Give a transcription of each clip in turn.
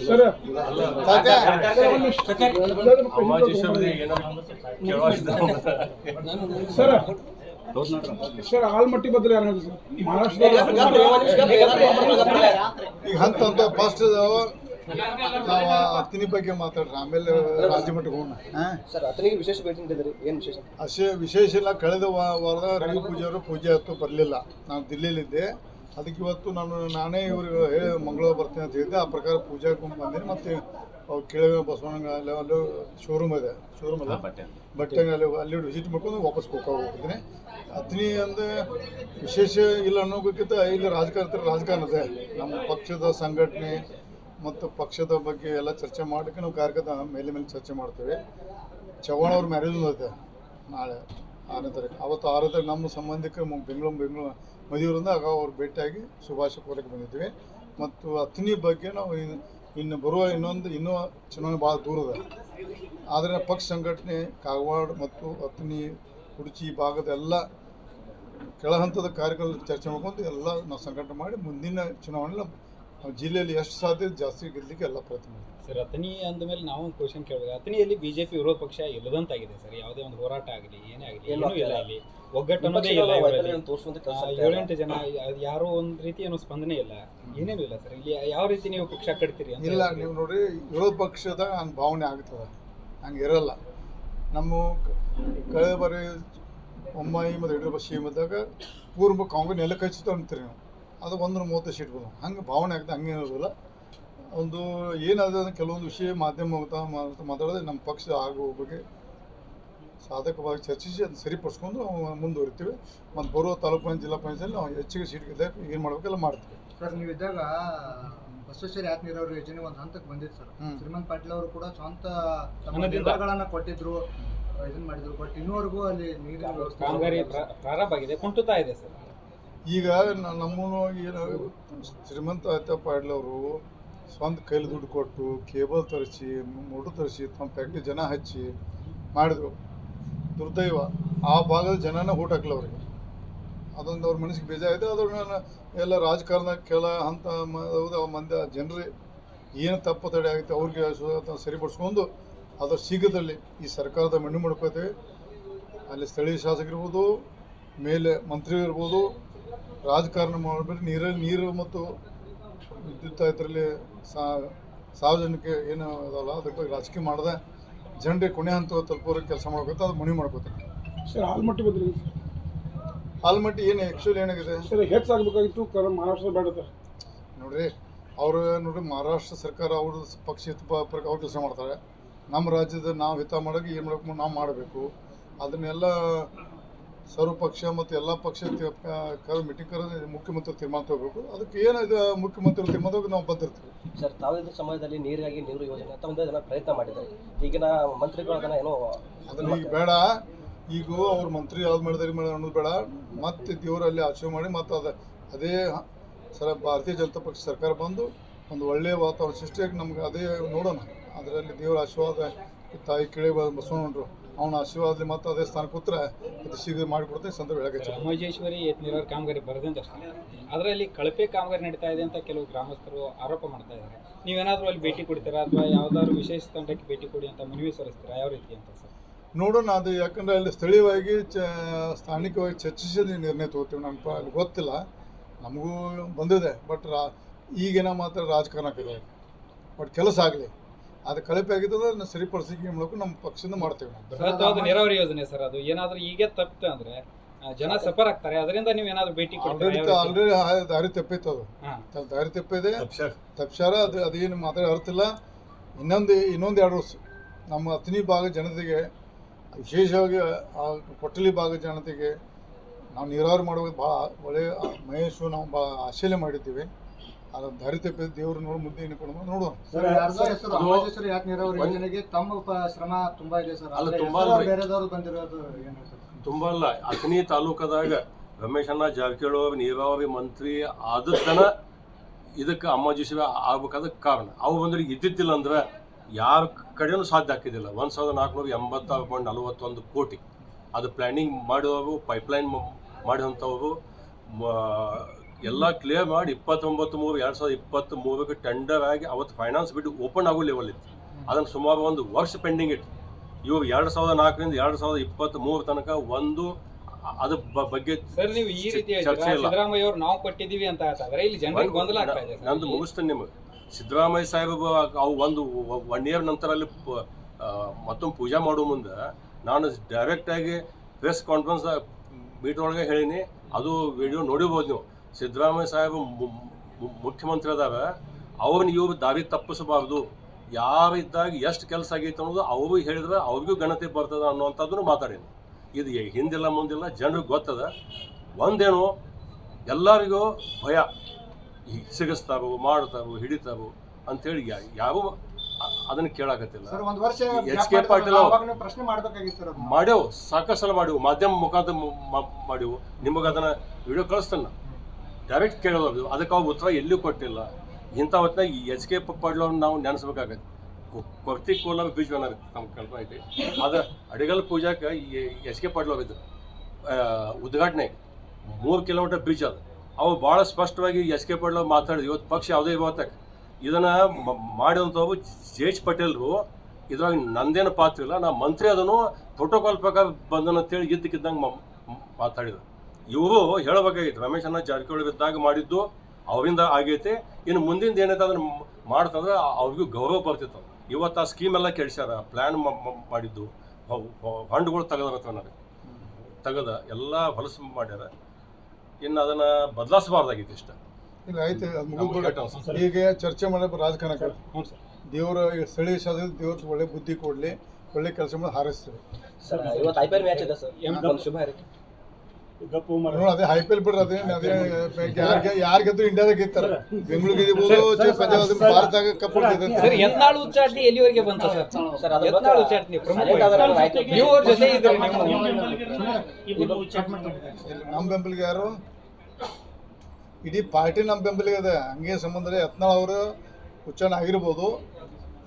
Sir. Sir. Sir. Almatti ಬದಲು ಯಾರು sir? ಮಹಾರಾಷ್ಟ್ರದಲ್ಲಿ ಈಗ ಹಂತ ಹಂತ ಫಸ್ಟ್ ನಾವು ಬಗ್ಗೆ ಮಾತಾಡ್ರಿ ಆಮೇಲೆ ರಾಜ್ಯ ಮಟ್ಟಕ್ಕೆ ಹೋಗೋಣ. ಹಾಂ. ಸರ್ ಅತನಿಗೆ ವಿಶೇಷ ಭೇಟಿ ನೀಡಿದ್ರಿ ಏನು ವಿಶೇಷ? ಅಷ್ಟೇ ವಿಶೇಷ ಇಲ್ಲ ಕಳೆದ ವಾರದ ರವಿ ಅವರು ಪೂಜೆ ಹತ್ತು ಬರಲಿಲ್ಲ. ನಾನು ದಿಲ್ಲಿಲಿದ್ದೆ ಅದಕ್ಕೆ ಇವತ್ತು ನಾನು ನಾನೇ ಇವರು ಹೇಳಿ ಮಂಗಳವಾರ ಬರ್ತೀನಿ ಅಂತ ಹೇಳಿದ್ದೆ. ಆ ಪ್ರಕಾರ ಪೂಜೆ ಬಂದೀನಿ. ಮತ್ತು ಅವ್ರು ಕೇಳಿದ ಬಸವಣ್ಣ ಅಲ್ಲಿ ಅಲ್ಲಿ ಶೋರೂಮ್ ಇದೆ. ಶೋರೂಮ್ ಅಲ್ಲ? ಬಟ್ಟೆ ಅಲ್ಲಿ ಅಲ್ಲಿ ವಿಸಿಟ್ ಮಾಡ್ಕೊಂಡು ವಾಪಸ್ ಹೋಗ್ತೀನಿ ಅತ್ನಿ ಅಂದ್ರೆ ವಿಶೇಷ ಇಲ್ಲ ಅನ್ನೋಕ್ಕಿಂತ ಇಲ್ಲಿ ರಾಜಕಾರಣ ರಾಜಕಾರಣ ಇದೆ ನಮ್ಮ ಪಕ್ಷದ ಸಂಘಟನೆ ಮತ್ತು ಪಕ್ಷದ ಬಗ್ಗೆ ಎಲ್ಲ ಚರ್ಚೆ ಮಾಡೋಕ್ಕೆ ನಾವು ಕಾರ್ಯಕರ್ತ ಮೇಲೆ ಮೇಲೆ ಚರ್ಚೆ ಮಾಡ್ತೇವೆ. ಚವ್ಹಾಣ್ ಅವ್ರ ಮ್ಯಾರೇಜ್ ಐತೆ ನಾಳೆ, ಆರನೇ ತಾರೀಕು. ಅವತ್ತು ಆರನೇ ತಾರೀಕು ನಮ್ಮ ಸಂಬಂಧಿಕರು ಬೆಂಗಳೂರು ಬೆಂಗಳೂರು ಮದುವೆಯಿಂದ ಆಗ ಅವ್ರು ಭೇಟಿಯಾಗಿ ಶುಭಾಶಯ ಕೋರಕ್ಕೆ ಬಂದಿದ್ವಿ ಮತ್ತು ಅತ್ನಿ ಬಗ್ಗೆ ನಾವು ಇನ್- ಇನ್ನು ಬರುವ ಇನ್ನೊಂದು, ಇನ್ನೂ ಚುನಾವಣೆ ಭಾಳ ದೂರದ ಆದರೆ ಪಕ್ಷ ಸಂಘಟನೆ, ಕಾಗವಾಡ ಮತ್ತು ಅತ್ನಿ ಕುಡಚಿ ಭಾಗದ ಎಲ್ಲ ಕೆಳಹಂತದ ಕಾರ್ಯಕ್ರಮ ಚರ್ಚೆ ಮಾಡ್ಕೊಂಡು ಎಲ್ಲ ನಾವು ಸಂಘಟನೆ ಮಾಡಿ ಮುಂದಿನ ಚುನಾವಣೆ ನಾವು ಜಿಲ್ಲೆಯಲ್ಲಿ ಎಷ್ಟು ಸಾಧ್ಯ ಜಾಸ್ತಿ ಗೆಲ್ಲಲಿಕ್ಕೆ ಎಲ್ಲ ಪ್ರಯತ್ನ ಮಾಡ್ತೀವಿ. ಸರ್ ಅತನಿ ಅಂದಮೇಲೆ ನಾವು ಒಂದು ಕ್ವಶನ್ ಕೇಳಬೇಕು ಅತನಿಯಲ್ಲಿ ಬಿಜೆಪಿ ವಿರೋಧ ಪಕ್ಷ ಇಲ್ಲದಂತಾಗಿದೆ ಸರ್. ಯಾವುದೇ ಒಂದು ಹೋರಾಟ ಆಗಲಿ ಏನೇ ಆಗಲಿ ಏನು ಇಲ್ಲ ಇಲ್ಲಿ ಒಗ್ಗಟ್ಟು ಅನ್ನೋದೇ ಇಲ್ಲ ವಿಪಕ್ಷಗಳ ಇವರಲ್ಲಿ. ತೋರಿಸುವಂತ ಆ, ಏಳೆಂಟು ಜನ ಅದು ಯಾರೋ ಒಂದು ರೀತಿ ಏನೋ ಸ್ಪಂದನೆ ಇಲ್ಲ. ಏನೇನು ಇಲ್ಲ ಸರ್. ಇಲ್ಲಿ ಯಾವ ರೀತಿ ನೀವು ಪಕ್ಷ ಕಟ್ತೀರಿ ಅಂತ ಇಲ್ಲ ನೀವು ನೋಡಿ ವಿರೋಧ ಪಕ್ಷದ ಹಂಗೆ ಭಾವನೆ ಆಗ್ತದೆ. ಹಂಗೆ ಇರಲ್ಲ. ನಮ್ಮ ಕ- ಕಳೆದ ಬಾರಿ ಒಮ್ಮಾಯಿ ಮತ್ತು ಯಡಿಯೂರಪ್ಪ ಸಿ ಇದ್ದಾಗ ಪೂರ್ವ ಕಾಂಗ್ರೆಸ್ ನೆಲ ಕಚ್ಚಿತು ಅಂತೀರಿ ನಾವು. ಅದು ಒಂದ್ರ ಮೂವತ್ತು ಸೀಟ್ ಬಂದು ಹಂಗೆ ಭಾವನೆ ಆಗ್ತದೆ ಹಂಗೆ ಇರೋದಿಲ್ಲ. ಒಂದು ಏನಾದ ಕೆಲವೊಂದು ವಿಷಯ ಮಾಧ್ಯಮ ಮಾತಾಡಿದ್ರೆ ಮಾತ್- ಮಾತಾಡೋದು ನಮ್ಮ ಪಕ್ಷ ಆಗೋ ಬಗ್ಗೆ ಸಾಧಕವಾಗಿ ಚರ್ಚಿಸಿ ಅದನ್ನ ಸರಿಪಡಿಸ್ಕೊಂಡು ನಾವು ಮುಂದುವರಿತೀವಿ. ಮತ್ತು ಬರುವ ತಾಲೂಕು ಪಂಚಾಯತ್ ಜಿಲ್ಲಾ ಪಂಚಾಯತ್ ನಾವು ಹೆಚ್ಚಿಗೆ ಸೀಟ್ ಗೆದ್ದಾಗ ಏನು ಮಾಡಬೇಕೆಲ್ಲ ಮಾಡ್ತೀವಿ. ಸರ್ ನೀವಿದ್ದಾಗ ಇದ್ದಾಗ ಬಸವೇಶ್ವರಿ ನೀರಾವರಿ ಯೋಜನೆ ಒಂದು ಹಂತಕ್ಕೆ ಬಂದಿತ್ತು ಸರ್. ಶ್ರೀಮಂತ್ ಪಾಟೀಲ್ ಅವರು ಕೂಡ ಸ್ವಂತ. ನಿರ್ಧಾರಗಳನ್ನ ಕೊಟ್ಟಿದ್ರು ಇದನ್ನ ಮಾಡಿದ್ರು. ಬಟ್ ಇನ್ನೂವರೆಗೂ ಅಲ್ಲಿ ನೀರಿನ ವ್ಯವಸ್ಥೆ ಪ್ರಾರಂಭ ಆಗಿದೆ ಕುಂಟುತ್ತಾ ಇದೆ ಸರ್. ಈಗ ನಮ್ಮನು ಏನು ಶ್ರೀಮಂತ ಅತ್ತಪ್ಪ ಪಾಟೀಲ್ ಸ್ವಂತ ಕೈಲಿ ದುಡ್ಡು ಕೊಟ್ಟು ಕೇಬಲ್ ತರಿಸಿ, ಮೋಟರ್ ತರಿಸಿ, ತಮ್ಮ ಫ್ಯಾಕ್ಟ್ರಿ ಜನ ಹಚ್ಚಿ ಮಾಡಿದ್ರು. ದುರ್ದೈವ. ಆ ಭಾಗದ ಜನನ ಊಟ ಹಾಕ್ಲ ಅವ್ರಿಗೆ. ಅದೊಂದು ಅವ್ರ ಮನಸ್ಸಿಗೆ ಬೇಜಾರಿದೆ ಅದ್ರ ಎಲ್ಲ ರಾಜಕಾರಣ ಕೆಲ ಅಂತ ಮಂದಿ ಜನರು ಏನು ತಪ್ಪು ತಡೆ ಆಗುತ್ತೆ ಅವ್ರಿಗೆ ಸರಿಪಡಿಸ್ಕೊಂಡು ಅದ್ರ ಶೀಘ್ರದಲ್ಲಿ ಈ ಸರ್ಕಾರದ ಮಣ್ಣು ಮಾಡ್ಕೋತೇವೆ ಅಲ್ಲಿ ಸ್ಥಳೀಯ ಶಾಸಕರಿರ್ಬೋದು, ಮೇಲೆ ಮಂತ್ರಿ ಇರ್ಬೋದು ರಾಜಕಾರಣ ಮಾಡಬೇಡಿ ನೀರಲ್ಲಿ ನೀರು ಮತ್ತು ವಿದ್ಯುತ್ ಇದರಲ್ಲಿ ಸಾರ್ವಜನಿಕ ಏನು ಅದಲ್ಲ ಅದಕ್ಕೆ ಬಗ್ಗೆ ರಾಜಕೀಯ ಮಾಡದೆ ಜನರಿಗೆ ಕೊನೆ ಹಂತ ತಲುಪೋರಿಗೆ ಕೆಲಸ ಮಾಡ್ಬೇಕು ಅದು ಮನೆ ಮಾಡ್ಕೋತಾರೆ. ಸರ್ ಆಲ್ಮಟ್ಟಿ ಬದಲು ಆಲ್ಮಟ್ಟಿ ಏನು ಆ್ಯಕ್ಚುಲಿ ಏನಾಗಿದೆ? ಸರ್ ಹೆಚ್ಚಾಗಬೇಕಾಗಿತ್ತು ಮಹಾರಾಷ್ಟ್ರ ಬೇಡ ಸರ್. ನೋಡ್ರಿ ಅವರು ನೋಡ್ರಿ ಮಹಾರಾಷ್ಟ್ರ ಸರ್ಕಾರ ಅವ್ರ ಪಕ್ಷ ಹಿತ ಪ್ರಕಾರ ಅವ್ರು ಕೆಲಸ ಮಾಡ್ತಾರೆ. ನಮ್ಮ ರಾಜ್ಯದ ನಾವು ಹಿತ ಮಾಡೋಕೆ ಏನು ಮಾಡಬೇಕು ನಾವು ಮಾಡಬೇಕು. ಅದನ್ನೆಲ್ಲ ಸರ್ವ ಪಕ್ಷ ಮತ್ತು ಎಲ್ಲ ಪಕ್ಷ ಮೀಟಿಂಗ್ ಕರೆದು ಮುಖ್ಯಮಂತ್ರಿ ತೀರ್ಮಾನ ತಗೋಬೇಕು. ಅದಕ್ಕೆ ಏನಿದೆ ಮುಖ್ಯಮಂತ್ರಿ ತೀರ್ಮಾನ ನಾವು ಬಂದಿರ್ತೀವಿ. ಸರ್ ತಾವಿದ್ದ ಸಮಯದಲ್ಲಿ ನೀರಿಗಾಗಿ ನೀರು ಯೋಜನೆ ಅಂತ ಒಂದು ಜನ ಪ್ರಯತ್ನ ಮಾಡಿದ್ದಾರೆ ಈಗಿನ ಮಂತ್ರಿಗಳು ಅದನ್ನ ಏನೋ ಅದನ್ನ ಈಗ ಬೇಡ. ಈಗ ಅವ್ರ ಮಂತ್ರಿ ಯಾವ್ದು ಮಾಡಿದಾರೆ ಮಾಡಿ ಅನ್ನೋದು ಬೇಡ. ಮತ್ತೆ ದೇವರಲ್ಲಿ ಆಚರಣೆ ಮಾಡಿ ಮತ್ತು ಅದು ಅದೇ ಸರ ಭಾರತೀಯ ಜನತಾ ಪಕ್ಷ ಸರ್ಕಾರ ಬಂದು ಒಂದು ಒಳ್ಳೆಯ ವಾತಾವರಣ ಸೃಷ್ಟಿಯಾಗಿ ನಮ್ಗೆ ಅದೇ ನೋಡೋಣ. ಅದರಲ್ಲಿ ದೇವರ ಆಶೀರ್ವಾದ ತಾಯಿ ಕೇಳಿ ಬಸವಣ್ಣರು ಅವನ ಆಶೀರ್ವಾದದಲ್ಲಿ ಮತ್ತು ಅದೇ ಸ್ಥಾನ ಕೂತ್ರೆ ಅದು ಶೀಘ್ರ ಮಾಡಿಕೊಡ್ತೇನೆ ಸಂದರ್ಭ ಹೇಳಕ್ಕೆ ಮಹೇಶ್ವರಿ ಏತ್ ನೀರಾವರಿ ಕಾಮಗಾರಿ ಬರದಿಂದ ಅದರಲ್ಲಿ ಕಳಪೆ ಕಾಮಗಾರಿ ನಡೀತಾ ಇದೆ ಅಂತ ಕೆಲವು ಗ್ರಾಮಸ್ಥರು ಆರೋಪ ಮಾಡ್ತಾ ಇದ್ದಾರೆ. ನೀವೇನಾದರೂ ಅಲ್ಲಿ ಭೇಟಿ ಕೊಡ್ತೀರಾ ಅಥವಾ ಯಾವುದಾದ್ರು ವಿಶೇಷ ತಂಡಕ್ಕೆ ಭೇಟಿ ಕೊಡಿ ಅಂತ ಮನವಿ ಸಲ್ಲಿಸ್ತೀರಾ? ಯಾವ ರೀತಿ ಅಂತ ಸರ್? ನೋಡೋಣ ಅದು ಯಾಕಂದರೆ ಅಲ್ಲಿ ಸ್ಥಳೀಯವಾಗಿ ಚ ಸ್ಥಾನಿಕವಾಗಿ ಚರ್ಚಿಸಿ ನಿರ್ಣಯ ತಗೋತೀವಿ. ನಮ್ಮ ಅಲ್ಲಿ ಗೊತ್ತಿಲ್ಲ. ನಮಗೂ ಬಂದಿದೆ. ಬಟ್ ರಾ ಈಗಿನ ಮಾತ್ರ ರಾಜಕಾರಣ ಆಗ್ತದೆ. ಬಟ್ ಕೆಲಸ ಆಗಲಿ. ಅದು ಕಳಪೆ ಆಗಿದ್ದದ ಅದನ್ನ ಸರಿಪಡಿಸಿಕೆ ಮೂಲಕ ನಮ್ಮ ಪಕ್ಷದಿಂದ ಮಾಡ್ತೇವೆ ನಾವು. ನೀರಾವರಿ ಯೋಜನೆ ಸರ್ ಅದು ಏನಾದ್ರೂ ಈಗ ತಪ್ಪಿತು ಅಂದ್ರೆ ಆ, ಜನ ಸಫರ್ ಆಗ್ತಾರೆ ಅದರಿಂದ ನೀವು ಏನಾದ್ರೂ ಭೇಟಿ ಕೊಡ್ತೀರಾ? ಆಲ್ರೆಡಿ ಯಾವ ರೀತಿ? ಆಲ್ರೆಡಿ ದಾರಿ ತಪ್ಪಿತ್ತು ಅದು. ಹಾ. ತ- ದಾರಿ ತಪ್ಪಿದೆ. ತಪ್ಸಾರ. ಅದು ಅದೇನು ಮಾತ್ರ ಅರ್ಥಿಲ್ಲ ಇನ್ನೊಂದು ಇನ್ನೊಂದು ಎರಡು ವರ್ಷ. ನಮ್ಮ ಅತ್ನಿ ಭಾಗ ಜನತೆಗೆ ವಿಶೇಷವಾಗಿ ಆ ಕೊಟ್ಟಲಿ ಭಾಗ ಜನತೆಗೆ ನಾವು ನೀರಾವರಿ ಮಾಡೋದು ಭಾಳ ಒಳ್ಳೆಯ ಮಹೇಶು ನಾವು ಭಾಳ ಆಶ್ಚರ್ಯ ಮಾಡಿದ್ದೀವಿ. ಅದು ಧರಿತೆ ದೇವರು ನೋಡಿ ಮುಂದೆ ಯಾರ್ದೋ ಹೆಸರು ಅಮಾಜೇಶ್ವರ ಯಾತ್ ನೀರಾವರಿ ಯೋಜನೆಗೆ ತಮ್ಮ ಶ್ರಮ ತುಂಬಾ ಇದೆ ಸರ್. ಅಲ್ಲ, ತುಂಬಾ. ಬೇರೆದವ್ರು ಬಂದಿರೋದು ಏನು ತುಂಬ ಅಲ್ಲ ಅಥಣಿ ತಾಲೂಕದಾಗ ರಮೇಶಣ್ಣ ಜಾರಕಿಹೊಳಿ ನೀರಾವರಿ ಮಂತ್ರಿ ಆದದ್ದನ ಇದಕ್ಕೆ ಅಮ್ಮಾಜಿಸಿವೆ ಆಗ್ಬೇಕಾದ ಕಾರಣ. ಅವು ಬಂದ್ರೆ ಇದ್ದಿದ್ದಿಲ್ಲ ಅಂದ್ರೆ ಯಾರ ಕಡೆಯೂ ಸಾಧ್ಯ ಆಗ್ತಿದ್ದಿಲ್ಲ. ಒಂದು ಸಾವಿರದ ನಾಲ್ಕುನೂರ ಎಂಬತ್ತಾರು ಪಾಯಿಂಟ್ ನಲವತ್ತೊಂದು ಕೋಟಿ. ಅದು ಪ್ಲ್ಯಾನಿಂಗ್ ಮಾಡಿದವರು ಪೈಪ್ಲೈನ್ ಮಾಡಿದಂಥವರು ಎಲ್ಲ ಕ್ಲಿಯರ್ ಮಾಡಿ ಇಪ್ಪತ್ತೊಂಬತ್ತು ಮೂರು ಎರಡು ಸಾವಿರದ ಇಪ್ಪತ್ತ್ ಮೂರಕ್ಕೆ ಟೆಂಡರ್ ಆಗಿ ಅವತ್ತು ಫೈನಾನ್ಸ್ ಬಿಟ್ಟು ಓಪನ್ ಆಗೋ ಲೆವೆಲ್ ಇತ್ತು. ಅದನ್ನು ಸುಮಾರು ಒಂದು ವರ್ಷ ಪೆಂಡಿಂಗ್ ಇತ್ತು. ಇವರು ಎರಡು ಸಾವಿರದ ನಾಲ್ಕರಿಂದ ಎರಡು ಸಾವಿರದ ಇಪ್ಪತ್ತ್ ಮೂರು ತನಕ ಒಂದು ಅದ್ರ ಬಗ್ಗೆ ಸರ್ ನೀವು ಈ ರೀತಿ ಹೇಳ್ತೀರಾ? ಚರ್ಚೆ ಇಲ್ಲ. ಸಿದ್ದರಾಮಯ್ಯ ಅವರು ನಾವು ಕೊಟ್ಟಿದ್ದೀವಿ ಅಂತ ಹೇಳ್ತಾರೆ ಇಲ್ಲಿ ಜನರಿಗೆ ಗೊಂದಲ ಆಗ್ತಾ ಇದೆ ನಂದು ಮುಗಿಸ್ತೇನೆ ನಿಮಗೆ. ಸಿದ್ದರಾಮಯ್ಯ ಸಾಹೇಬ ಅವು ಒಂದು ಒನ್ ಇಯರ್ ನಂತರ ಅಲ್ಲಿ ಮತ್ತೊಂದು ಪೂಜೆ ಮಾಡೋ ಮುಂದೆ ನಾನು ಡೈರೆಕ್ಟಾಗಿ ಪ್ರೆಸ್ ಕಾನ್ಫರೆನ್ಸ್ ಮೀಟ್ ಒಳಗೆ ಹೇಳೀನಿ. ಅದು ವಿಡಿಯೋ ನೋಡಿರ್ಬೋದು ನೀವು. ಸಿದ್ದರಾಮಯ್ಯ ಸಾಹೇಬ್ ಮುಖ್ಯಮಂತ್ರಿ ಅದಾವ ಅವ್ರನ್ನ ಇವ್ರು ದಾರಿ ತಪ್ಪಿಸಬಾರ್ದು. ಯಾರಿದ್ದಾಗ ಎಷ್ಟು ಕೆಲಸ ಆಗೈತೆ ಅನ್ನೋದು ಅವರು ಹೇಳಿದ್ರೆ ಅವ್ರಿಗೂ ಗಣತಿ ಬರ್ತದೆ ಅನ್ನೋವಂಥದ್ದನ್ನು ಮಾತಾಡೀನಿ ಇದು ಹಿಂದಿಲ್ಲ ಮುಂದಿಲ್ಲ ಜನರಿಗೆ ಗೊತ್ತದ. ಒಂದೇನು ಎಲ್ಲರಿಗೂ ಭಯ. ಸಿಗಿಸ್ತಾರೋ ಮಾಡ್ತಾರೋ ಹಿಡಿತಾರೋ ಅಂತೇಳಿ ಯಾರು ಅದನ್ನ ಕೇಳಾಕತ್ತಿಲ್ಲ. ಎಚ್ ಕೆ ಪಾಟೀಲ್ ಪ್ರಶ್ನೆ ಮಾಡ್ಬೇಕಾಗಿತ್ತು ಮಾಡ್ಯವು ಸಾಕಷ್ಟು ಸಲ ಮಾಡಿವು ಮಾಧ್ಯಮ ಮುಖಾಂತರ ಮಾಡ್ಯವು. ನಿಮಗೆ ಅದನ್ನ ವಿಡಿಯೋ ಕಳಿಸ್ತೇನೆ ಡೈರೆಕ್ಟ್ ಕೇಳೋದು ಅದಕ್ಕೆ ಅವ್ರು ಉತ್ತರ ಎಲ್ಲೂ ಕೊಟ್ಟಿಲ್ಲ. ಇಂಥ ಹೊತ್ತಿನಾಗ ಈ ಎಚ್ ಕೆ ಪಡ್ಲವ್ರನ್ನ ನಾವು ನೆನೆಸ್ಬೇಕಾಗತ್ತೆ. ಕೊರ್ತಿ ಕೋಲ ಅನ್ನೋದು ನಮ್ಮ ಕಲ್ಪನೆ ಐತಿ. ಅದು ಅಡಿಗಲ್ ಪೂಜಾಕ್ಕೆ ಎಚ್ ಕೆ ಇದ್ರು ಉದ್ಘಾಟನೆ ಮೂರು ಕಿಲೋಮೀಟರ್ ಬೀಚ್ ಅದು. ಅವು ಭಾಳ ಸ್ಪಷ್ಟವಾಗಿ ಎಚ್ ಕೆ ಪಡ್ಲವ್ ಮಾತಾಡಿದ್ವಿ ಇವತ್ತು ಪಕ್ಷ ಯಾವುದೇ ಇವತ್ತಕ್ಕೆ ಇದನ್ನು ಮಾಡಿದಂಥವು ಜೆ ಎಚ್ ಪಟೇಲ್ರು. ಇದ್ರಾಗ ನಂದೇನು ಪಾತ್ರ ಇಲ್ಲ. ನಾ ಮಂತ್ರಿ ಅದನ್ನು ಪ್ರೋಟೋಕಾಲ್ ಪ್ರಕಾರ ಬಂದನು ಅಂತೇಳಿ ಇದ್ದಕ್ಕಿದ್ದಂಗೆ ಮಾತಾಡಿದ್ರು. ಇವರು ಹೇಳಬೇಕಾಗಿತ್ತು. ರಮೇಶ್ ಅನ್ನ ಜಾರಕಿಹೊಳಿ ಬಿದ್ದಾಗ ಮಾಡಿದ್ದು ಅವರಿಂದ ಆಗೈತೆ. ಇನ್ನು ಮುಂದಿನ ಏನೈತೆ ಅದನ್ನು ಮಾಡ್ತಂದ್ರೆ ಅವ್ರಿಗೂ ಗೌರವ ಬರ್ತಿತ್ತು ಇವತ್ತು ಆ ಸ್ಕೀಮ್ ಎಲ್ಲ ಕೆಡಿಸ್ಯಾರ ಪ್ಲ್ಯಾನ್ ಮಾಡಿದ್ದು ಫಂಡ್ಗಳು ತೆಗೆದಿರತ್ತೆ ನನಗೆ. ತೆಗೆದ ಎಲ್ಲ ಹೊಲಸು ಮಾಡ್ಯಾರ. ಇನ್ನು ಅದನ್ನು ಬದಲಾಯಿಸಬಾರ್ದಾಗಿತ್ತು ಇಷ್ಟ. ಇಲ್ಲ ಆಯ್ತು. ಈಗ ಚರ್ಚೆ ಮಾಡೋ ರಾಜಕಾರಣಕ್ಕೆ ಹ್ಞೂ ಸರ್. ದೇವರ ಸ್ಥಳೀಯ ಶಾಸಕ ದೇವ್ರ ಒಳ್ಳೆ ಬುದ್ಧಿ ಕೊಡಲಿ ಒಳ್ಳೆ ಕೆಲಸ ಮಾಡಿ ಹಾರೈಸ್ತೀವಿ. ಸರ್ ಇವತ್ತು ಐ ಪಿ ಎಲ್ ಮ್ಯಾಚ್ ಇದೆ ಸರ್. ಒಂದು ಶುಭ ಹಾರೈಕೆ. ನೋಡಿ ಅದೇ ಐ ಪಿ ಎಲ್ ಬಿಡ್ರಿ ಅದೇ ಅದೇ ಯಾರಿಗೆ ಯಾರು ಗೆದ್ರು ಇಂಡಿಯಾದಾಗ ಗೆಲ್ತಾರ ಬೆಂಗಳೂರು ಚೆ- ಪಂಜಾಬ್ ಭಾರತದಾಗ ಕಪ್ ಸರ್ ಯತ್ನಾಳ್ ಉಚ್ಚಾಟನೆ ಎಲ್ಲಿವರೆಗೆ ಬಂತು ಸರ್? ಸರ್ ಅದು ಯತ್ನಾಳ್ ಉಚ್ಚಾಟನೆ ಪ್ರಮುಖ ನೀವು ಅವ್ರ ಜೊತೆ ಇದ್ರಿ ನಮ್ಮ ಬೆಂಬಲಿಗೆ ಯಾರು? ಇಡೀ ಪಾರ್ಟಿ ನಮ್ಮ ಬೆಂಬಲಿಗೆ ಇದೆ. ಹಂಗೆ ಸಂಬಂಧ. ಯತ್ನಾಳ್ ಅವರು ಉಚ್ಚಾರಣೆ ಆಗಿರ್ಬೋದು.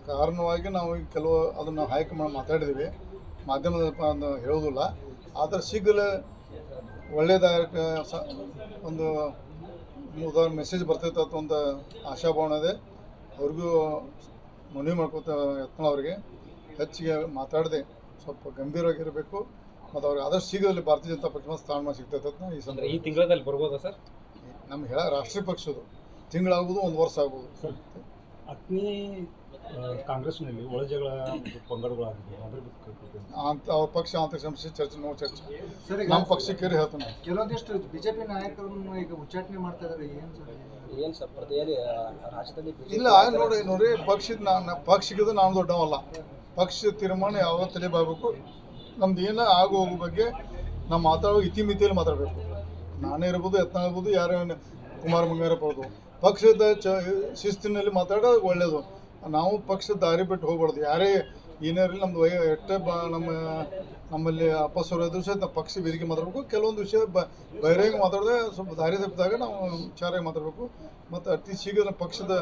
ಕಾರಣವಾಗಿ ನಾವು ಈಗ ಕೆಲವು ಅದನ್ನು ಹೈಕಮಾಂಡ್ ಮಾತಾಡಿದ್ದೀವಿ ಮಾಧ್ಯಮದ ಹೇಳೋದಿಲ್ಲ ಆದರೆ ಶೀಘ್ರ ಒಳ್ಳೆಯದಾಯಕ ಸ ಒಂದು ಉದಾಹರಣೆ ಮೆಸೇಜ್ ಬರ್ತೈತೆ ಅಂತ ಒಂದು ಆಶಾಭಾವನೆ ಇದೆ. ಅವ್ರಿಗೂ ಮನವಿ ಮಾಡ್ಕೋತ ಯತ್ನ ಅವರಿಗೆ ಹೆಚ್ಚಿಗೆ ಮಾತಾಡದೆ ಸ್ವಲ್ಪ ಗಂಭೀರವಾಗಿರಬೇಕು ಮತ್ತು ಅವ್ರಿಗೆ ಆದಷ್ಟು ಶೀಘ್ರದಲ್ಲಿ ಭಾರತೀಯ ಜನತಾ ಪಕ್ಷ ಸ್ಥಾನಮಾನ ಸಿಗ್ತೈತೆ ಅಂತ ಈ ಸಂದರ್ಭ ಈ ತಿಂಗಳಲ್ಲಿ ಬರ್ಬೋದಾ ಸರ್? ನಮ್ಗೆ ಹೇಳ ರಾಷ್ಟ್ರೀಯ ಪಕ್ಷದು ತಿಂಗಳಾಗ್ಬೋದು ಒಂದು ವರ್ಷ ಆಗ್ಬೋದು ಅಗ್ನಿ ಕಾಂಗ್ರೆಸ್ನಲ್ಲಿ ಒಳಜಗಳ ಮತ್ತು ಪಂಗಡಗಳಾಗಿವೆ ಅದ್ರ ಬಗ್ಗೆ ಅಂತ ಅವ್ರ ಪಕ್ಷ ಅಂತ ಸಮಸ್ಯೆ ಚರ್ಚೆ ನೋ ಚರ್ಚೆ. ನಮ್ಮ ಪಕ್ಷಕ್ಕೆ ಹೇಳ್ತಾನೆ. ಕೆಲವೊಂದಿಷ್ಟು ಬಿಜೆಪಿ ನಾಯಕರನ್ನು ಈಗ ಉಚ್ಚಾಟನೆ ಮಾಡ್ತಾ ಇದ್ದಾರೆ ಏನು ಸರ್? ಏನು ಸರ್ ಪ್ರತಿಯಲ್ಲಿ ರಾಜ್ಯದಲ್ಲಿ ಇಲ್ಲ ನೋಡಿ ನೋಡಿ ಪಕ್ಷದ ನಾನು ಪಕ್ಷಗಿದು ನಾನು ದೊಡ್ಡವಲ್ಲ. ಪಕ್ಷದ ತೀರ್ಮಾನ ಯಾವ ತಲೆ ಬಾಗಬೇಕು ನಮ್ದು ಏನೋ ಆಗು ಹೋಗೋ ಬಗ್ಗೆ ನಾವು ಮಾತಾಡೋ ಇತಿಮಿತಿಯಲ್ಲಿ ಮಾತಾಡಬೇಕು. ನಾನೇ ಇರ್ಬೋದು ಯತ್ನ ಇರ್ಬೋದು ಯಾರೇ ಕುಮಾರ ಮಂಗಾರಪ್ಪ ಅವ್ರದ್ದು. ಪಕ್ಷದ ಚ ಶಿಸ್ತಿನಲ್ಲಿ ಮಾತಾಡೋದು ಒಳ್ಳೆಯದು ನಾವು ಪಕ್ಷದ ದಾರಿ ಬಿಟ್ಟು ಹೋಗ್ಬಾರ್ದು. ಯಾರೇ ಏನೇ ಇರಲಿ ನಮ್ದು ವಯ ಎಷ್ಟೇ ಬ ನಮ್ಮ ನಮ್ಮಲ್ಲಿ ಅಪಸ್ವರ ಎದುರು ಸಹಿತ ನಾವು ಪಕ್ಷ ವೇದಿಕೆ ಮಾತಾಡಬೇಕು. ಕೆಲವೊಂದು ವಿಷಯ ಬ ಬಹಿರಂಗ ಮಾತಾಡಿದ್ರೆ ಸ್ವಲ್ಪ ದಾರಿ ತಪ್ಪಿದಾಗ ನಾವು ವಿಚಾರಾಗಿ ಮಾತಾಡಬೇಕು. ಮತ್ತು ಅತಿ ಶೀಘ್ರ ಪಕ್ಷದ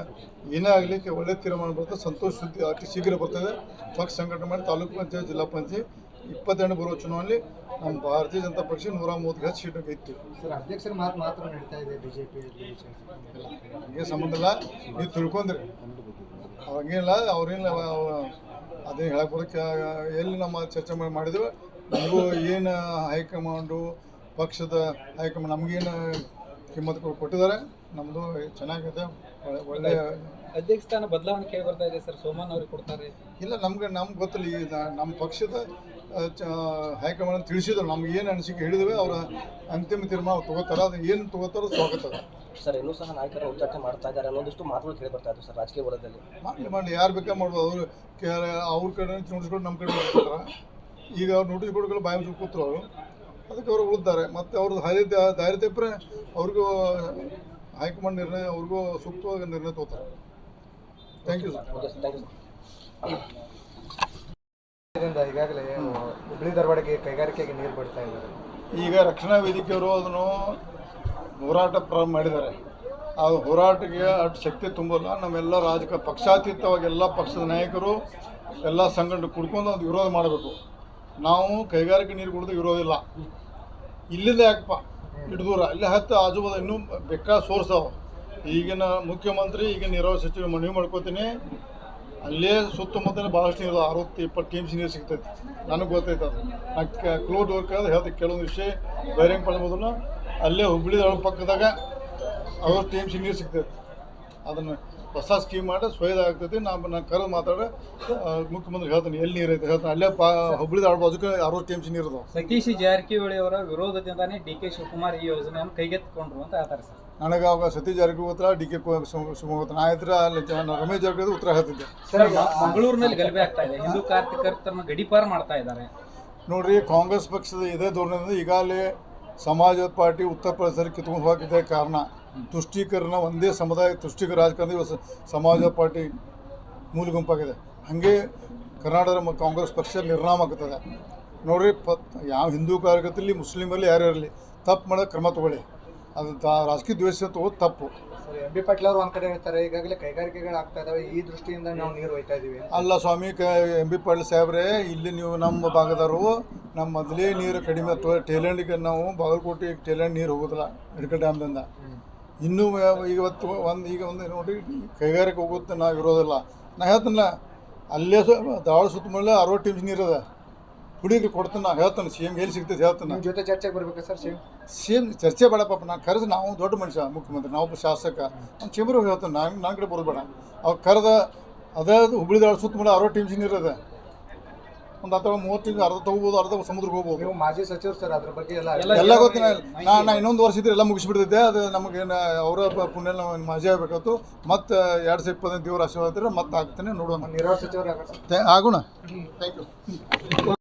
ಏನೇ ಆಗಲಿ ಒಳ್ಳೆ ತೀರ್ಮಾನ ಬರ್ತದೆ ಸಂತೋಷ ಸುದ್ದಿ ಅತಿ ಶೀಘ್ರ ಬರ್ತದೆ ಪಕ್ಷ ಸಂಘಟನೆ ಮಾಡಿ ತಾಲೂಕು ಪಂಚಾಯತ್ ಜಿಲ್ಲಾ ಪಂಚಾಯತ್ ಇಪ್ಪತ್ತೆರಡು ಬರುವ ಚುನಾವಣೆಯಲ್ಲಿ ನಮ್ಮ ಭಾರತೀಯ ಜನತಾ ಪಕ್ಷ ನೂರ ಮೂವತ್ತು ಹೆಚ್ಚು ಸೀಟು ಗೆದ್ದು ಸರ್ ಅಧ್ಯಕ್ಷರ ಮಾತು ಮಾತ್ರ ನಡೀತಾ ಇದೆ ಬಿಜೆಪಿ ಹಂಗೆ ಸಂಬಂಧ ಇಲ್ಲ. ನೀವು ತಿಳ್ಕೊಂಡ್ರಿ. ಅವಾಗೇನಿಲ್ಲ ಅವ್ರೇನು ಅದೇ ಹೇಳಕ್ಕೆ ಎಲ್ಲಿ ನಮ್ಮ ಚರ್ಚೆ ಮಾಡಿ ಮಾಡಿದ್ರು ನಮಗೂ ಏನು ಹೈಕಮಾಂಡು ಪಕ್ಷದ ಹೈಕಮಾಂಡ್ ನಮಗೇನು ಕಿಮ್ಮತ್ತು ಕೊಟ್ಟಿದ್ದಾರೆ. ನಮ್ಮದು ಚೆನ್ನಾಗಿದೆ. ಒಳ್ಳೆ- ಒಳ್ಳೆಯ ಅಧ್ಯಕ್ಷ ಸ್ಥಾನ ಬದಲಾವಣೆ ಕೇಳಿ ಬರ್ತಾ ಇದೆ ಸರ್. ಸೋಮನ್ ಅವ್ರಿಗೆ ಕೊಡ್ತಾರೆ. ಇಲ್ಲ ನಮ್ಗೆ ನಮ್ಗೆ ಗೊತ್ತಿಲ್ಲ. ಈ ನಮ್ಮ ಪಕ್ಷದ ಹೈಕಮಾಂಡ್ ತಿಳಿಸಿದ್ರು ನಮ್ಗೆ ಏನು ಅನಿಸಿಕೆ ಹೇಳಿದ್ವಿ ಅವರ ಅಂತಿಮ ತೀರ್ಮಾನ ಅವ್ರು ತಗೋತಾರ ಅದು ಏನು ತಗೋತಾರೋ ಸ್ವಾಗತ ಸರ್ ಇನ್ನೂ ಸಹ ನಾಯಕರು ಉಚ್ಚಾಟನೆ ಮಾಡ್ತಾ ಇದ್ದಾರೆ ಅನ್ನೋದಿಷ್ಟು ಮಾತುಗಳು ಕೇಳಿ ಬರ್ತಾ ಇತ್ತು ಸರ್ ರಾಜಕೀಯ ವಲಯದಲ್ಲಿ. ಮಾಡಲಿ ಮಾಡಲಿ ಯಾರು ಬೇಕಾ ಮಾಡ್ಬೋದು. ಅವರು ಅವ್ರ ಕಡೆ ನೋಟಿಸ್ಕೊಂಡು ನಮ್ಮ ಕಡೆ ಬರ್ತಾರ ಈಗ ಅವ್ರು ನೋಟಿಸ್ ಬೋರ್ಡ್ಗಳು ಬಾಯಿ ಮುಚ್ಚಿ ಕೂತ್ರು ಅವರು. ಅದಕ್ಕೆ ಅವರು ಉಳಿದ್ದಾರೆ. ಮತ್ತು ಅವ್ರದ್ದು ದಾರಿ ದಾರಿ ತಪ್ಪರೆ ಅವ್ರಿಗೂ ಹೈಕಮಾಂಡ್ ನಿರ್ಣಯ ಅವ್ರಿಗೂ ಸೂಕ್ತವಾಗಿ ನಿರ್ಣಯ ತಗೋತಾರೆ. Thank you sir thank you sir ಇದರಿಂದ ಈಗಾಗಲೇ ಹುಬ್ಳಿ ಧಾರವಾಡಕ್ಕೆ ಕೈಗಾರಿಕೆಗೆ ನೀರು ಬಿಡ್ತಾ ಇದ್ದಾರೆ. ಈಗ ರಕ್ಷಣಾ ವೇದಿಕೆಯವರು ಅದನ್ನು ಹೋರಾಟ ಪ್ರಾರಂಭ ಮಾಡಿದ್ದಾರೆ. ಆ ಹೋರಾಟಕ್ಕೆ ಅಷ್ಟು ಶಕ್ತಿ ತುಂಬಲ್ಲ. ನಮ್ಮೆಲ್ಲ ರಾಜಕ ಪಕ್ಷಾತೀತವಾಗಿ ಎಲ್ಲ ಪಕ್ಷದ ನಾಯಕರು, ಎಲ್ಲ ಸಂಘಟನೆ ಕುಡ್ಕೊಂಡು ಒಂದು ವಿರೋಧ ಮಾಡಬೇಕು. ನಾವು ಕೈಗಾರಿಕೆ ನೀರು ಕುಡಿದು ವಿರೋಧ ಇಲ್ಲ. ಇಲ್ಲಿಂದ ಯಾಕಪ್ಪ? ಹಿಡಿದೂರ ಇಲ್ಲಿ ಹತ್ತು ಆಜು ಬಾಜು ಇನ್ನೂ ಬೇಕಾದ ಸೋರ್ಸ್ ಅವ ಈಗಿನ ಮುಖ್ಯಮಂತ್ರಿ, ಈಗಿನ ನೀರಾವರಿ ಸಚಿವ ಮನವಿ ಮಾಡ್ಕೋತೀನಿ. ಅಲ್ಲೇ ಸುತ್ತಮುತ್ತಲ ಭಾಳಷ್ಟು ನೀರು ಅರವತ್ತು ಇಪ್ಪತ್ತು ಟೀಮ್ಸ್ ನೀರು ಸಿಗ್ತೈತಿ. ನನಗೆ ಗೊತ್ತೈತೆ ಅದು. ನಾ ಕ್ಲೋಡ್ ವರ್ಕ್ ಅದು ಹೇಳ್ತೀನಿ ಕೆಲವೊಂದು ವಿಷಯ ಬಹಿರಂಗ ಪಡ್ಬೋದಲ್ಲ. ಅಲ್ಲೇ ಹುಬ್ಬಳ್ಳಿ ಪಕ್ಕದಾಗ ಅರವತ್ತು ಟೀಮ್ ನೀರು ಸಿಗ್ತೈತಿ. ಅದನ್ನು ಹೊಸ ಸ್ಕೀಮ್ ಮಾಡಿ ಸ್ವಯ್ದ ಆಗ್ತೈತಿ. ನಾನು ನಾನು ಕರೆದು ಮಾತಾಡಿ ಮುಖ್ಯಮಂತ್ರಿ ಹೇಳ್ತೀನಿ, ಎಲ್ಲಿ ನೀರು ಐತೆ ಹೇಳ್ತೀನಿ. ಅಲ್ಲೇ ಪಾ, ಹುಬ್ಳಿ ಆಡ್ಬೋದು ಬಾಜುಕ ಅರವತ್ತು ಟೀಮ್ಸ್ ನೀರು ಅದಾವ ಸತೀಶ್ ಜಾರಕಿಹೊಳಿ ಅವರ ವಿರೋಧದಿಂದಾನೇ ಡಿ ಕೆ ಶಿವಕುಮಾರ್ ಈ ಯೋಜನೆಯನ್ನು ಕೈಗೆತ್ತಿಕೊಂಡ್ರು ಅಂತ ಹೇಳ್ತಾರೆ ಸರ್. ನನಗೆ ಅವಾಗ ಸತೀಶ್ ಜಾರಕಿಹೊಳಿ ಉತ್ತರ ಡಿ ಕೆ ಶಿವಮೊಗ್ಗ ನಾ ಇದ್ರೆ ಜ- ನಾನು ರಮೇಶ್ ಜಾರಕಿಹೊಳಿ ಉತ್ತರ ಹೇಳ್ತಿದ್ದೆ ಸರ್ ಮಂಗಳೂರಿನಲ್ಲಿ ಗಲಭೆ ಆಗ್ತಾ ಇದೆ. ಹಿಂದೂ ಕಾರ್ತಿಕರ್ತರನ್ನ ಗಡಿಪಾರು ಮಾಡ್ತಾ ಇದ್ದಾರೆ. ನೋಡ್ರಿ ಕಾಂಗ್ರೆಸ್ ಪಕ್ಷದ ಇದೇ ಧೋರಣೆಯಿಂದ ಈಗಾಗಲೇ ಸಮಾಜದ ಪಾರ್ಟಿ ಉತ್ತರ ಪ್ರದೇಶದಲ್ಲಿ ಕಿತ್ಕೊಂಡು ಹೋಗಿದ್ದೇ ಕಾರಣ. ತುಷ್ಟೀಕರಣ ಒಂದೇ ಸಮುದಾಯ ತುಷ್ಟೀಕರ ರಾಜಕಾರಣ ಇವತ್ತು ಸಮಾಜವಾದ ಪಾರ್ಟಿ ಮೂಲ ಗುಂಪಾಗಿದೆ. ಹಾಗೆ ಕರ್ನಾಟಕದ ಕಾಂಗ್ರೆಸ್ ಪಕ್ಷ ನಿರ್ನಾಮ ಆಗ್ತದೆ. ನೋಡ್ರಿ ಪತ್ ಯಾವ ಹಿಂದೂ ಕಾರ್ಯಕರ್ತರಲ್ಲಿ ಮುಸ್ಲಿಮಲ್ಲಿ ಯಾರ್ಯಾರಲ್ಲಿ ಇರಲಿ ತಪ್ಪು ಮಾಡೋಕೆ ಕ್ರಮ ತಗೊಳ್ಳಿ. ಅದು ತಾ ರಾಜಕೀಯ ದ್ವೇಷ ತಗೋದು ತಪ್ಪು. ಎಂ ಬಿ ಪಾಟೀಲ್ ಅವರು ಒಂದ್ ಕಡೆ ಹೇಳ್ತಾರೆ ಈಗಾಗಲೇ ಕೈಗಾರಿಕೆಗಳು ಆಗ್ತಾ ಇದಾವೆ ಈ ದೃಷ್ಟಿಯಿಂದ ನಾವು ನೀರು ಹೋಯ್ತಾ ಇದೀವಿ. ಅಲ್ಲ ಸ್ವಾಮಿ ಕ ಎಂ ಬಿ ಪಾಟೀಲ್ ಸಾಹೇಬ್ರೆ ಇಲ್ಲಿ ನೀವು ನಮ್ಮ ಭಾಗದವರು ನಮ್ಮ ಮೊದಲೇ ನೀರು ಕಡಿಮೆ ಟೇಲೆಂಡ್ಗೆ ನಾವು ಬಾಗಲಕೋಟೆ ಟೇಲೆಂಡ್ ನೀರು ಹೋಗೋದಿಲ್ಲ ಹಿಡ್ಕ ಡ್ಯಾಮ್ದಿಂದ. ಇನ್ನೂ ಇವತ್ತು ಒಂದು ಈಗ ಒಂದು ನೋಡಿ ಕೈಗಾರಿಕೆ ಹೋಗುತ್ತೆ ನಾವು ಇರೋದಿಲ್ಲ. ನಾ ಹೇಳ್ತೀನಲ್ಲ ಅಲ್ಲೇ ಸು ಸುತ್ತಮುತ್ತಲ ಅರವತ್ತು ಟೀಮ್ಸ್ ನೀರದ. ಹುಡುಗರು ಕೊಡ್ತೀನಿ ನಾ ಹೇಳ್ತಾನೆ ಸಿ ಎಂ ಎಲ್ಲಿ ಸಿಗ್ತದೆ ಹೇಳ್ತಾನೆ ಜೊತೆ ಚರ್ಚೆಗೆ ಬರ್ಬೇಕಾ ಸರ್ ಶಿವ್ ಸಿ ಎಂ ಚರ್ಚೆ ಬೇಡ ಪಾಪ ನಾನು ಕರೆದು ನಾವು ದೊಡ್ಡ ಮನುಷ್ಯ ಮುಖ್ಯಮಂತ್ರಿ ನಾವೊಬ್ಬ ಶಾಸಕ. ನಮ್ಮ ಚೇಂಬರ್ ಹೇಳ್ತಾನೆ ನಾನು ನನ್ನ ಕಡೆ ಬರೋದು ಬೇಡ. ಅವ್ರು ಕರೆದ ಅದೇ ಹುಬ್ಳಿ ದಾಳ ಸುತ್ತಮುತ್ತಲ ಅರವತ್ತು ಟೀಮ್ಸ್ ನೀರದ ಒಂದು ಅಥವಾ ಮೂವತ್ತು ಟೀಮ್ಸ್ ಅರ್ಧ ತಗೋಬೋದು ಅರ್ಧ ಸಮುದ್ರಕ್ಕೆ ಹೋಗ್ಬೋದು. ನೀವು ಮಾಜಿ ಸಚಿವರು ಸರ್ ಅದ್ರ ಬಗ್ಗೆ ಎಲ್ಲ ಎಲ್ಲ- ಗೊತ್ತಿನ ನಾನು ನಾ ಇನ್ನೊಂದು ವರ್ಷ ಇದ್ರೆ ಎಲ್ಲ ಮುಗಿಸ್ಬಿಡ್ತಿದ್ದೆ. ಅದು ನಮಗೇನು ಅವರ ಪುಣ್ಯ ನಾವು ಮಾಜಿ ಆಗಬೇಕಾಯ್ತು ಮತ್ತು ಎರಡು ಸಾವಿರ ಇಪ್ಪತ್ತೈದು ದೇವ್ರ ಆಶೀರ್ವಾದ ಮತ್ತೆ ಆಗ್ತಾನೆ ನೋಡೋಣ. ನೀರಾವರಿ ಸಚಿವರು ಆಗೋಣ. Thank you